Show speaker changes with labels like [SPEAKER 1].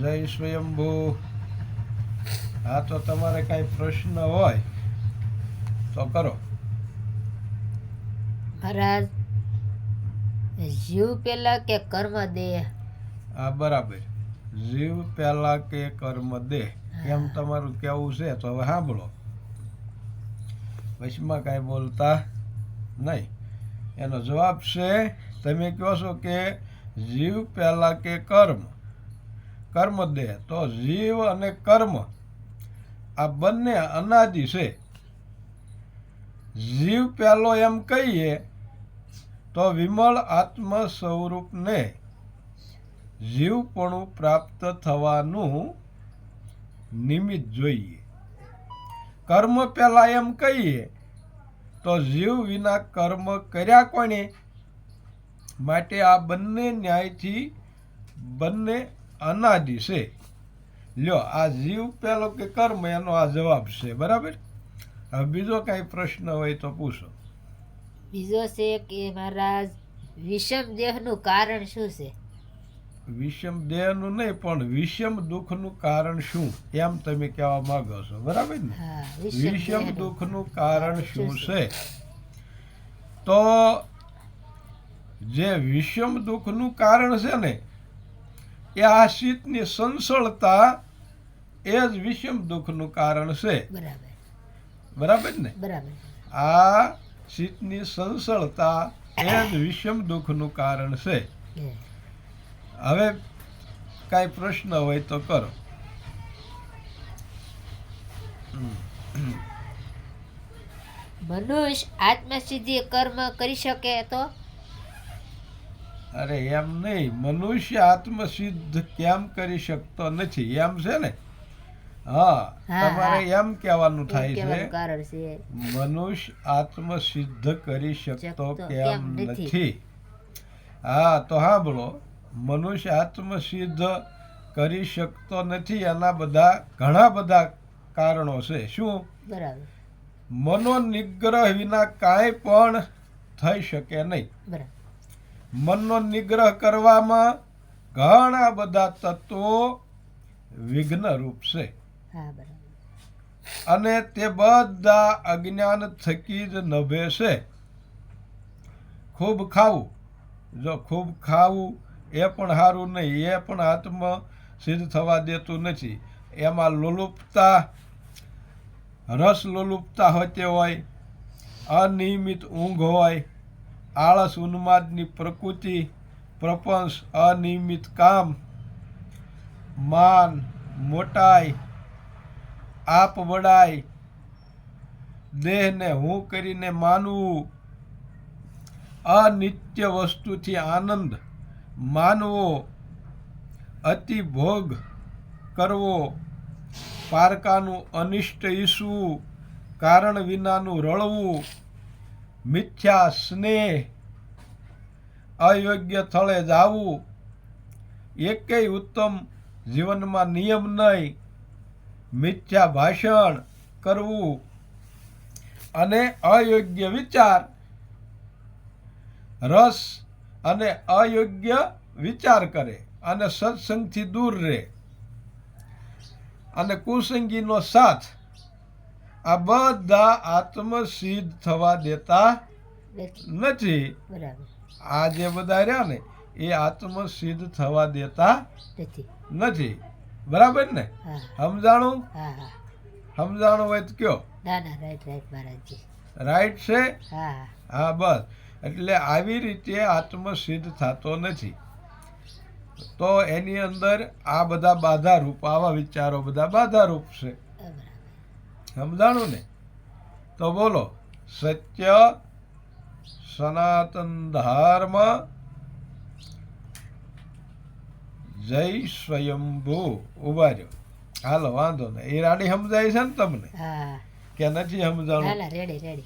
[SPEAKER 1] જય સ્વયંભુ. હા તો તમારે કાંઈ પ્રશ્ન હોય તો કરો.
[SPEAKER 2] મહારાજ જીવ પેલા કે કર્મ દેહ?
[SPEAKER 1] હા બરાબર. જીવ પહેલા કે કર્મ દે એમ તમારું કેવું છે તો હવે સાંભળો. વચમાં કાંઈ બોલતા નહીં. એનો જવાબ છે તમે કહો છો કે જીવ પહેલા કે કર્મ? કર્મ દેહ, તો જીવ અને કર્મ આ બંને અનાદિ છે. જીવ પહેલો એમ કહીએ તો વિમળ આત્મ સ્વરૂપને જીવપણું પ્રાપ્ત થવાનું નિમિત્ત જોઈએ. કર્મ પહેલાં એમ કહીએ તો જીવ વિના કર્મ કર્યા કોણે? માટે આ બંને ન્યાયથી બંને અનાદિ છે. લ્યો આ જીવ પેલો કે કર્મ એનો આ જવાબ છે. બરાબર? હવે બીજો કાંઈ પ્રશ્ન હોય તો પૂછો.
[SPEAKER 2] બીજો છે કે મહારાજ વિષમ દેહનું કારણ શું છે?
[SPEAKER 1] વિષમ દેહનું નહીં પણ વિષમ દુઃખનું કારણ શું? એમ તમે કહેવા માંગો છો. બરાબર ને? વિષમ. દુઃખનું કારણ શું છે? તો જે વિષમ દુઃખનું કારણ છે ને એ આ શીતની સંસળતા એ જ વિષમ દુઃખનું કારણ છે.
[SPEAKER 2] બરાબર.
[SPEAKER 1] બરાબર ને? આ શીતની સંસળતા એ જ વિષમ દુઃખનું કારણ છે. હવે કાંઈ પ્રશ્ન હોય તો કરો.
[SPEAKER 2] મનુષ્ય આત્મસિદ્ધિ કર્મ કરી શકે તો?
[SPEAKER 1] અરે એમ નહીં મનુષ્ય આત્મસિદ્ધ કેમ કરી શકતો નથી? એમ છે ને? હા
[SPEAKER 2] હા,
[SPEAKER 1] તમારે એમ કહેવાનું થાય છે મનુષ્ય આત્મસિદ્ધ કરી શકતો કેમ
[SPEAKER 2] નથી?
[SPEAKER 1] હા તો સાંભળો મનુષ્ય આત્મસિદ્ધ કરી શકતો નથી એના બધા ઘણા બધા કારણો છે. શું?
[SPEAKER 2] બરાબર.
[SPEAKER 1] મનોનિગ્રહ વિના કાંઈ પણ થઈ શકે નહીં.
[SPEAKER 2] બરાબર.
[SPEAKER 1] મનનો નિગ્રહ કરવામાં ઘણા બધા તત્વો વિઘ્નરૂપ છે. અને તે બધા અજ્ઞાન થકી જ નભે છે. ખૂબ ખાવું. જો ખૂબ ખાવું એ પણ સારું નહીં એ પણ આત્મ સિદ્ધ થવા દેતું નથી. એમાં લોલુપતા રસ લોલુપતા હોતી હોય અનિયમિત ઊંઘ હોય આળસ ઉન્માદની પ્રકૃતિ, પ્રપંચ, અનિયમિત કામ, માન, મોટાઈ, આપ વડાઈ, દેહને હું કરીને માનવું, અનિત્ય વસ્તુથી આનંદ માનવો, અતિ ભોગ કરવો, પારકાનું અનિષ્ટ ઈસવું કારણ વિનાનું રળવું મિથ્યા સ્નેહ અયોગ્ય સ્થળે જાવું. એકેય ઉત્તમ જીવનમાં નિયમ નહીં. મિથ્યા ભાષણ કરવું અને અયોગ્ય વિચાર. રસ અને અયોગ્ય વિચાર કરે અને સત્સંગથી દૂર રહે. અને કુસંગીનો સાથ આ બધા આત્મસિદ્ધ થવા દેતા
[SPEAKER 2] નથી.
[SPEAKER 1] આ જે બધા રહ્યા ને એ આત્મસિદ્ધ થવા દેતા
[SPEAKER 2] નથી.
[SPEAKER 1] બરાબર ને? સમજાણું? સમજાણું હોય તો કયો?
[SPEAKER 2] રાઈટ
[SPEAKER 1] છે?
[SPEAKER 2] હા
[SPEAKER 1] બસ. એટલે આવી રીતે આત્મસિદ્ધ થતો નથી. તો એની અંદર આ બધા બાધારૂપ આવા વિચારો બધા બાધારૂપ છે. સમજાણું ને? તો બોલો સત્ય સનાતન ધર્મ જય સ્વયંભૂ. ઊભા રહ્યો. હાલો વાંધો નહીં. એ રાડી સમજાય છે ને તમને? કે નથી સમજાણું?
[SPEAKER 2] Ready ready